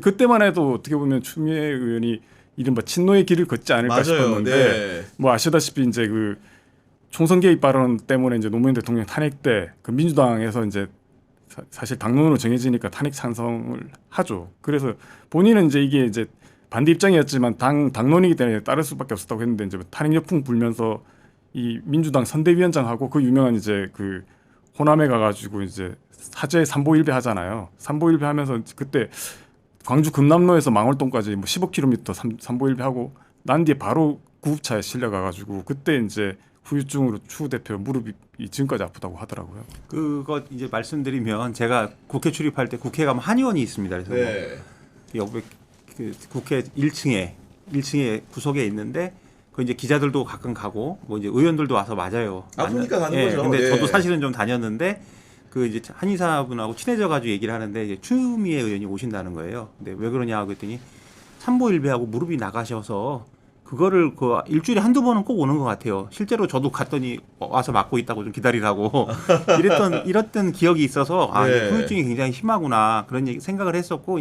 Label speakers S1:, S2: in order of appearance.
S1: 그때만 해도 어떻게 보면 추미애 의원이 이른바 친노의 길을 걷지 않을까
S2: 맞아요.
S1: 싶었는데
S2: 네.
S1: 뭐 아시다시피 이제 그 총선 개입 발언 때문에 이제 노무현 대통령 탄핵 때 그 민주당에서 이제 사- 사실 당론으로 정해지니까 탄핵 찬성을 하죠. 그래서 본인은 이제 이게 이제 반대 입장이었지만 당 당론이기 때문에 따를 수밖에 없었다고 했는데 이제 탄핵 역풍 불면서 이 민주당 선대위원장하고 그 유명한 이제 그 호남에 가가지고 이제 사죄 삼보일배 하잖아요. 삼보일배 하면서 그때 광주 금남로에서 망월동까지 뭐 15km 삼, 삼보일배 하고 난 뒤에 바로 구급차에 실려가가지고 그때 이제 후유증으로 추 대표 무릎이 이 지금까지 아프다고 하더라고요.
S3: 그거 이제 말씀드리면 제가 국회 출입할 때 국회 가면 한의원이 있습니다. 그래서
S2: 네.
S3: 뭐 여기 그 국회 1층에 1층에 구석에 있는데 그 이제 기자들도 가끔 가고 뭐 이제 의원들도 와서 맞아요.
S2: 아프니까 가는
S3: 예,
S2: 거죠.
S3: 근데
S2: 네.
S3: 저도 사실은 좀 다녔는데 그 이제 한의사분하고 친해져 가지고 얘기를 하는데 이제 추미애 의원이 오신다는 거예요. 근데 왜 그러냐 그랬더니 삼보일배하고 무릎이 나가셔서 그거를 그 일주일에 한두 번은 꼭 오는 것 같아요. 실제로 저도 갔더니 와서 맞고 있다고 좀 기다리라고 이랬던 이랬던 기억이 있어서 아
S2: 네.
S3: 후유증이 굉장히 심하구나 그런 얘기 생각을 했었고